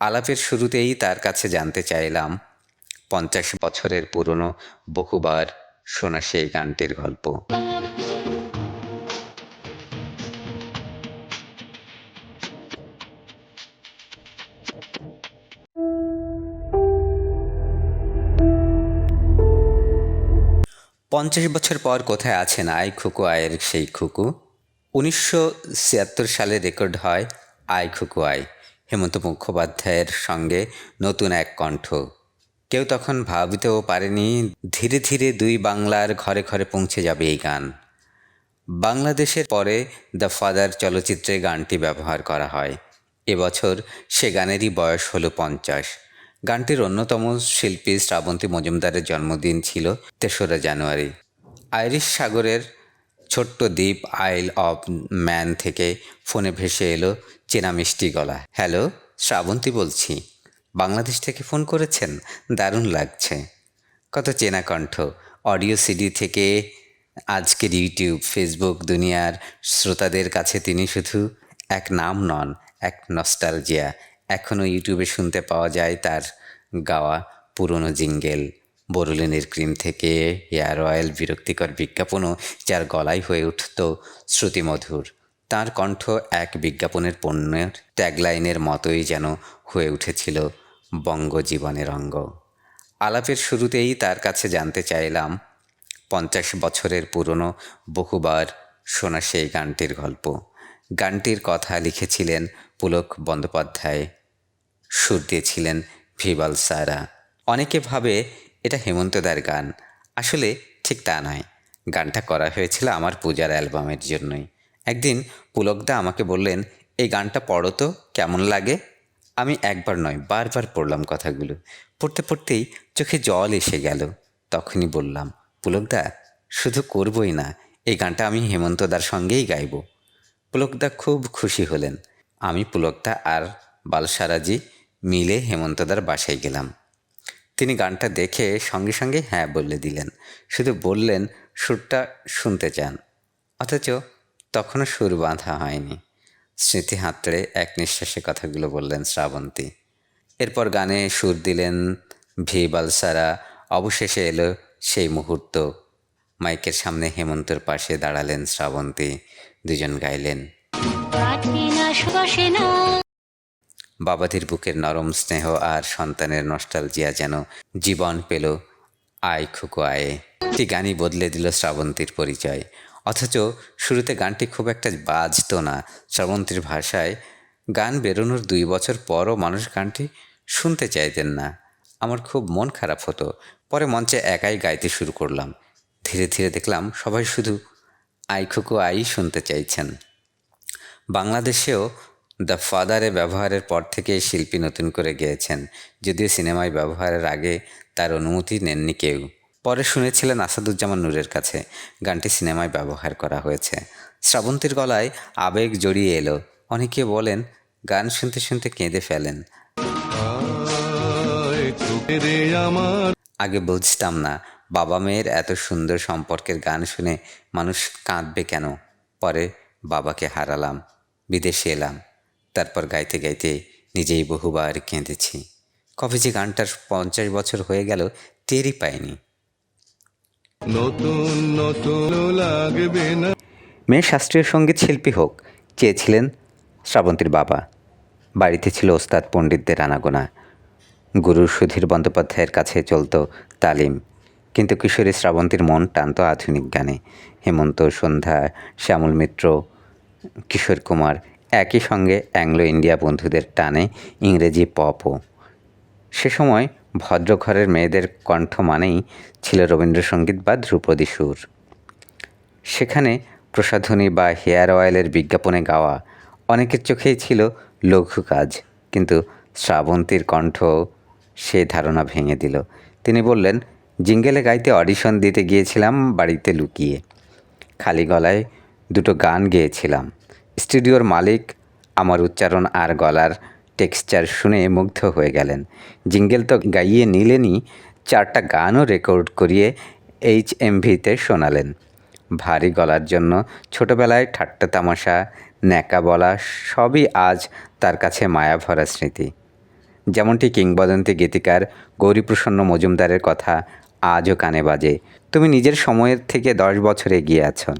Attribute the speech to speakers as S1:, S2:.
S1: আলাপের শুরুতেই তার কাছে জানতে চাইলাম, পঞ্চাশ বছরের পুরনো বহুবার শোনা সেই গানটির গল্প। পঞ্চাশ বছর পর কোথায় আছেন আই খুকু আয়ের সেই খুকু? উনিশশো ছিয়াত্তর সালে রেকর্ড হয় আই খুকু আই। হেমন্ত মুখোপাধ্যায়ের সঙ্গে নতুন এক কণ্ঠ। কেউ তখন ভাবতেও পারেনি, ধীরে ধীরে দুই বাংলার ঘরে ঘরে পৌঁছে যাবে এই গান। বাংলাদেশের পরে দ্য ফাদার চলচ্চিত্রে গানটি ব্যবহার করা হয়। এবছর সে গানেরই বয়স হলো পঞ্চাশ। গানটির অন্যতম শিল্পী শ্রাবন্তী মজুমদারের জন্মদিন ছিল তেসরা জানুয়ারি। আইরিশ সাগরের ছোট্ট দ্বীপ আইল অফ ম্যান থেকে ফোনে ভেসে এলো চেনা মিষ্টি গলা। হ্যালো, শ্রাবন্তী বলছি। বাংলাদেশ থেকে ফোন করেছেন? দারুণ লাগছে। কত চেনা কণ্ঠ। অডিও সিডি থেকে আজকের ইউটিউব, ফেসবুক দুনিয়ার শ্রোতাদের কাছে তিনি শুধু এক নাম নন, এক নস্টালজিয়া। এখনও ইউটিউবে শুনতে পাওয়া যায় তার গাওয়া পুরনো জিঙ্গেল। বরুলিনের ক্রিম থেকে হেয়ার অয়েল বিরক্তিকর বিজ্ঞাপনও যার গলায় হয়ে উঠত শ্রুতিমধুর তার কণ্ঠ এক বিজ্ঞাপনের পণ্যের ট্যাগলাইনের মতোই যেন হয়ে উঠেছিল বঙ্গজীবনের অঙ্গ। আলাপের শুরুতেই তার কাছে জানতে চাইলাম, পঞ্চাশ বছরের পুরনো বহুবার শোনা সেই গানটির গল্প। গানটির কথা লিখেছিলেন পুলক বন্দ্যোপাধ্যায়, সুর দিয়েছিলেন ভিবাল সারা। অনেকে ভাবে এটা হেমন্তদার গান। আসলে ঠিক তা নয়। গানটা করা হয়েছিল আমার পূজার অ্যালবামের জন্যই। একদিন পুলকদা আমাকে বললেন, এই গানটা পড়ো তো, কেমন লাগে? আমি একবার নয়, বারবার পড়লাম কথাগুলো। পড়তে পড়তেই চোখে জল এসে গেল। তখনই বললাম, পুলকদা, শুধু করবই না, এই গানটা আমি হেমন্তদার সঙ্গেই গাইব। পুলকদা খুব খুশি হলেন। আমি পুলকদা আর বালসারাজি মিলে হেমন্তদার বাসায় গেলাম। তিনি গানটা দেখে সঙ্গে সঙ্গে হ্যাঁ বলে দিলেন। শুধু বললেন, সুরটা শুনতে চান। অথচ তখনও সুর বাঁধা হয়নি। স্মৃতি হাতড়ে এক নিঃশ্বাসে কথাগুলো বললেন শ্রাবন্তী। এরপর গানে সুর দিলেন, ভি বালসারা। অবশেষে এলো সেই মুহূর্ত। মাইকের সামনে হেমন্তর পাশে দাঁড়ালেন শ্রাবন্তী। দুজন গাইলেন বাবাদের বুকের নরম স্নেহ আর সন্তানের নস্টালজিয়া যেন জীবন পেল আয় খুকু আয়ে। একটি গানই বদলে দিল শ্রাবন্তীর পরিচয়। অথচ শুরুতে গানটি খুব একটা বাজতো না। শ্রাবন্তীর ভাষায় গান বেরোনোর দুই বছর পরও মানুষ গানটি শুনতে চাইতেন না। আমার খুব মন খারাপ হতো। পরে মঞ্চে একাই গাইতে শুরু করলাম। ধীরে ধীরে দেখলাম সবাই শুধু আই খুকু আই শুনতে চাইছেন। বাংলাদেশেও দ্য ফাদারে ব্যবহারের পর থেকে শিল্পী নতুন করে গেয়েছেন, যদিও সিনেমায় ব্যবহারের আগে তার অনুমতি নেননি কেউ। পরে শুনেছিলেন আসাদুজ্জামান নূরের কাছে, গানটি সিনেমায় ব্যবহার করা হয়েছে। শ্রাবন্তীর গলায় আবেগ জড়িয়ে এলো। অনেকে বলেন, গান শুনতে শুনতে কেঁদে ফেলেন। আগে বুঝতাম না, বাবা মেয়ের এত সুন্দর সম্পর্কের গান শুনে মানুষ কাঁদবে কেন? পরে বাবাকে হারালাম, বিদেশে এলাম। তারপর গাইতে গাইতে নিজেই বহুবার কেঁদেছি। কবে যে গানটার পঞ্চাশ বছর হয়ে গেল টেরই পাইনি।
S2: নতুন নতুন লাগবে না।
S1: মেয়ে শাস্ত্রীয় সংগীত শিল্পী হোক চেয়েছিলেন শ্রাবন্তীর বাবা। বাড়িতে ছিল ওস্তাদ পণ্ডিতদের আনাগোনা। গুরু সুধীর বন্দ্যোপাধ্যায়ের কাছে চলতো তালিম। কিন্তু কিশোরী শ্রাবন্তীর মন টানত আধুনিক গানে। হেমন্ত সন্ধ্যা শ্যামল মিত্র কিশোর কুমার একই সঙ্গে অ্যাংলো ইন্ডিয়া বন্ধুদের টানে ইংরেজি পপও। সে সময় ভদ্রঘরের মেয়েদের কণ্ঠ মানেই ছিল রবীন্দ্রসঙ্গীত বা ধ্রুপদী সুর। সেখানে প্রসাধনী বা হেয়ার অয়েলের বিজ্ঞাপনে গাওয়া অনেকের চোখেই ছিল লঘু কাজ, কিন্তু শ্রাবন্তীর কণ্ঠ সে ধারণা ভেঙে দিল। তিনি বললেন, জিঙ্গেলে গাইতে অডিশন দিতে গিয়েছিলাম বাড়িতে লুকিয়ে। খালি গলায় দুটো গান গেয়েছিলাম। স্টুডিওর মালিক, আমার উচ্চারণ আর গলার টেক্সচার শুনে মুগ্ধ হয়ে গেলেন। জিঙ্গেল তো গাইয়ে নিলেনই, চারটা গানও রেকর্ড করিয়ে এইচ এমভিতে শোনালেন। ভারী গলার জন্য ছোটবেলায় ঠাট্টা তামাশা, ন্যাকা বলা সবই আজ তার কাছে মায়া ভরা স্মৃতি। যেমনটি কিংবদন্তি গীতিকার গৌরীপ্রসন্ন মজুমদারের কথা আজও কানে বাজে। তুমি নিজের সময়ের থেকে দশ বছর এগিয়ে আছো।